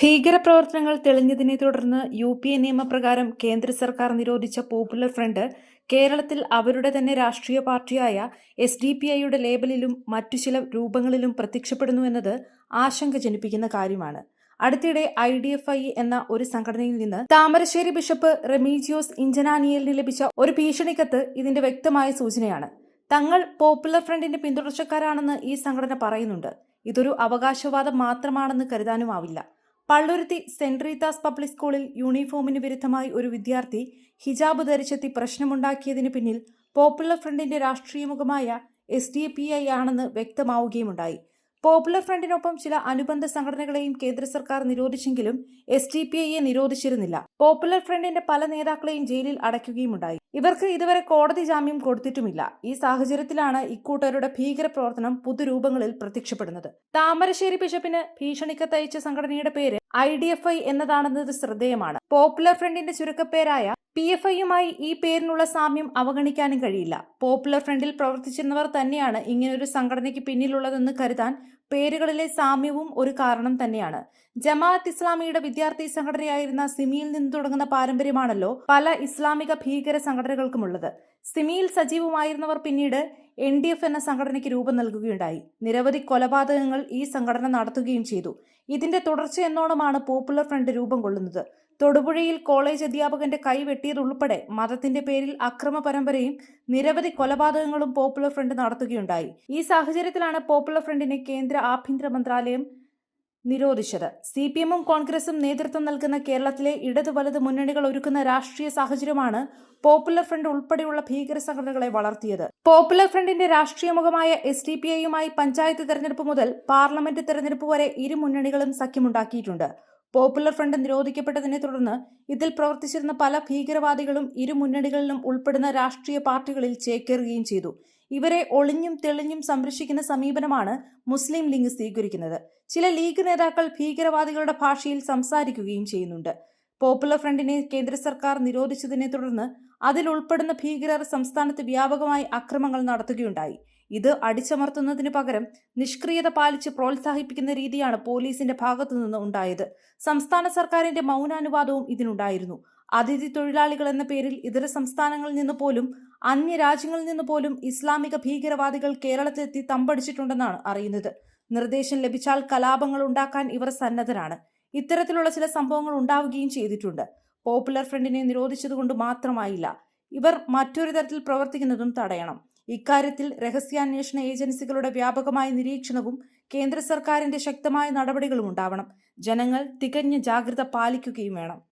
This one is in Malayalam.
ഭീകരപ്രവർത്തനങ്ങൾ തെളിഞ്ഞതിനെ തുടർന്ന് യു പി എ നിയമപ്രകാരം കേന്ദ്ര സർക്കാർ നിരോധിച്ച പോപ്പുലർ ഫ്രണ്ട് കേരളത്തിൽ അവരുടെ തന്നെ രാഷ്ട്രീയ പാർട്ടിയായ എസ് ഡി പി ഐയുടെ ലേബലിലും മറ്റു ചില രൂപങ്ങളിലും പ്രത്യക്ഷപ്പെടുന്നു എന്നത് ആശങ്ക ജനിപ്പിക്കുന്ന കാര്യമാണ്. അടുത്തിടെ ഐ ഡി എഫ് ഐ എന്ന ഒരു സംഘടനയിൽ നിന്ന് താമരശ്ശേരി ബിഷപ്പ് റെമീജിയോസ് ഇഞ്ചനാനിയലിന് ലഭിച്ച ഒരു ഭീഷണിക്കത്ത് ഇതിന്റെ വ്യക്തമായ സൂചനയാണ്. തങ്ങൾ പോപ്പുലർ ഫ്രണ്ടിന്റെ പിന്തുടർച്ചക്കാരാണെന്ന് ഈ സംഘടന പറയുന്നുണ്ട്. ഇതൊരു അവകാശവാദം മാത്രമാണെന്ന് കരുതാനുമാവില്ല. പള്ളുരുത്തി സെന്റ് റീതാസ് പബ്ലിക് സ്കൂളിൽ യൂണിഫോമിന് വിരുദ്ധമായി ഒരു വിദ്യാർത്ഥി ഹിജാബ് ധരിച്ചെത്തി പ്രശ്നമുണ്ടാക്കിയതിന് പിന്നിൽ പോപ്പുലർ ഫ്രണ്ടിന്റെ രാഷ്ട്രീയ മുഖമായ എസ് ഡി പി ഐ ആണെന്ന് വ്യക്തമാവുകയുമുണ്ടായി. പോപ്പുലർ ഫ്രണ്ടിനൊപ്പം ചില അനുബന്ധ സംഘടനകളെയും കേന്ദ്ര സർക്കാർ നിരോധിച്ചെങ്കിലും എസ് ഡി പി ഐയെ നിരോധിച്ചിരുന്നില്ല. പോപ്പുലർ ഫ്രണ്ടിന്റെ പല നേതാക്കളെയും ജയിലിൽ അടയ്ക്കുകയുമുണ്ടായി. ഇവർക്ക് ഇതുവരെ കോടതി ജാമ്യം കൊടുത്തിട്ടുമില്ല. ഈ സാഹചര്യത്തിലാണ് ഇക്കൂട്ടരുടെ ഭീകരപ്രവർത്തനം പുതുരൂപങ്ങളിൽ പ്രത്യക്ഷപ്പെടുന്നത്. താമരശ്ശേരി ബിഷപ്പിന് ഭീഷണിക്കത്തയച്ച സംഘടനയുടെ പേര് ഐ ഡി എഫ് ഐ എന്നതാണെന്നത് ശ്രദ്ധേയമാണ്. പോപ്പുലർ ഫ്രണ്ടിന്റെ ചുരുക്കപ്പേരായ പി എഫ് ഐയുമായി ഈ പേരിനുള്ള സാമ്യം അവഗണിക്കാനും കഴിയില്ല. പോപ്പുലർ ഫ്രണ്ടിൽ പ്രവർത്തിച്ചിരുന്നവർ തന്നെയാണ് ഇങ്ങനൊരു സംഘടനയ്ക്ക് പിന്നിലുള്ളതെന്ന് കരുതാൻ പേരുകളിലെ സാമ്യവും ഒരു കാരണം തന്നെയാണ്. ജമാഅത്ത് ഇസ്ലാമിയുടെ വിദ്യാർത്ഥി സംഘടനയായിരുന്ന സിമിയിൽ നിന്ന് തുടങ്ങുന്ന പാരമ്പര്യമാണല്ലോ പല ഇസ്ലാമിക ഭീകര സംഘടനകൾക്കുമുള്ളത്. സിമിയിൽ സജീവമായിരുന്നവർ പിന്നീട് എൻ ഡി എഫ് എന്ന സംഘടനയ്ക്ക് രൂപം നൽകുകയുണ്ടായി. നിരവധി കൊലപാതകങ്ങൾ ഈ സംഘടന നടത്തുകയും ചെയ്തു. ഇതിന്റെ തുടർച്ച എന്നോണമാണ് പോപ്പുലർ ഫ്രണ്ട് രൂപം കൊള്ളുന്നത്. തൊടുപുഴയിൽ കോളേജ് അധ്യാപകന്റെ കൈ വെട്ടിയതുൾപ്പെടെ മതത്തിന്റെ പേരിൽ അക്രമ പരമ്പരയും നിരവധി കൊലപാതകങ്ങളും പോപ്പുലർ ഫ്രണ്ട് നടത്തുകയുണ്ടായി. ഈ സാഹചര്യത്തിലാണ് പോപ്പുലർ ഫ്രണ്ടിനെ കേന്ദ്ര ആഭ്യന്തര മന്ത്രാലയം നിരോധിച്ചത്. സി പി എമ്മും കോൺഗ്രസും നേതൃത്വം നൽകുന്ന കേരളത്തിലെ ഇടതു വലത് മുന്നണികൾ ഒരുക്കുന്ന രാഷ്ട്രീയ സാഹചര്യമാണ് പോപ്പുലർ ഫ്രണ്ട് ഉൾപ്പെടെയുള്ള ഭീകര സംഘടനകളെ വളർത്തിയത്. പോപ്പുലർ ഫ്രണ്ടിന്റെ രാഷ്ട്രീയ മുഖമായ എസ് ഡി പി ഐയുമായി പഞ്ചായത്ത് തെരഞ്ഞെടുപ്പ് മുതൽ പാർലമെന്റ് തെരഞ്ഞെടുപ്പ് വരെ ഇരു മുന്നണികളും സഖ്യമുണ്ടാക്കിയിട്ടുണ്ട്. പോപ്പുലർ ഫ്രണ്ട് നിരോധിക്കപ്പെട്ടതിനെ തുടർന്ന് ഇതിൽ പ്രവർത്തിച്ചിരുന്ന പല ഭീകരവാദികളും ഇരു മുന്നണികളിലും ഉൾപ്പെടുന്ന രാഷ്ട്രീയ പാർട്ടികളിൽ ചേക്കേറുകയും ചെയ്തു. ഇവരെ ഒളിഞ്ഞും തെളിഞ്ഞും സംരക്ഷിക്കുന്ന സമീപനമാണ് മുസ്ലിം ലീഗ് സ്വീകരിക്കുന്നത്. ചില ലീഗ് നേതാക്കൾ ഭീകരവാദികളുടെ ഭാഷയിൽ സംസാരിക്കുകയും ചെയ്യുന്നുണ്ട്. പോപ്പുലർ ഫ്രണ്ടിനെ കേന്ദ്ര സർക്കാർ നിരോധിച്ചതിനെ തുടർന്ന് അതിൽ ഉൾപ്പെടുന്ന ഭീകരർ സംസ്ഥാനത്ത് വ്യാപകമായി അക്രമങ്ങൾ നടത്തുകയുണ്ടായി. ഇത് അടിച്ചമർത്തുന്നതിന് പകരം നിഷ്ക്രിയത പാലിച്ച് പ്രോത്സാഹിപ്പിക്കുന്ന രീതിയാണ് പോലീസിന്റെ ഭാഗത്തുനിന്ന് ഉണ്ടായത്. സംസ്ഥാന സർക്കാരിന്റെ മൗനാനുവാദവും ഇതിനുണ്ടായിരുന്നു. അതിഥി തൊഴിലാളികൾ എന്ന പേരിൽ ഇതര സംസ്ഥാനങ്ങളിൽ നിന്ന് പോലും അന്യ രാജ്യങ്ങളിൽ നിന്ന് പോലും ഇസ്ലാമിക ഭീകരവാദികൾ കേരളത്തിലെത്തി തമ്പടിച്ചിട്ടുണ്ടെന്നാണ് അറിയുന്നത്. നിർദ്ദേശം ലഭിച്ചാൽ കലാപങ്ങൾ ഉണ്ടാക്കാൻ ഇവർ സന്നദ്ധരാണ്. ഇത്തരത്തിലുള്ള ചില സംഭവങ്ങൾ ഉണ്ടാവുകയും ചെയ്തിട്ടുണ്ട്. പോപ്പുലർ ഫ്രണ്ടിനെ നിരോധിച്ചതുകൊണ്ട് മാത്രമായില്ല. ഇവർ മറ്റൊരു തരത്തിൽ പ്രവർത്തിക്കുന്നതും തടയണം. ഇക്കാര്യത്തിൽ രഹസ്യാന്വേഷണ ഏജൻസികളുടെ വ്യാപകമായ നിരീക്ഷണവും കേന്ദ്ര സർക്കാരിന്റെ ശക്തമായ നടപടികളും ഉണ്ടാവണം. ജനങ്ങൾ തികഞ്ഞ ജാഗ്രത പാലിക്കുകയും വേണം.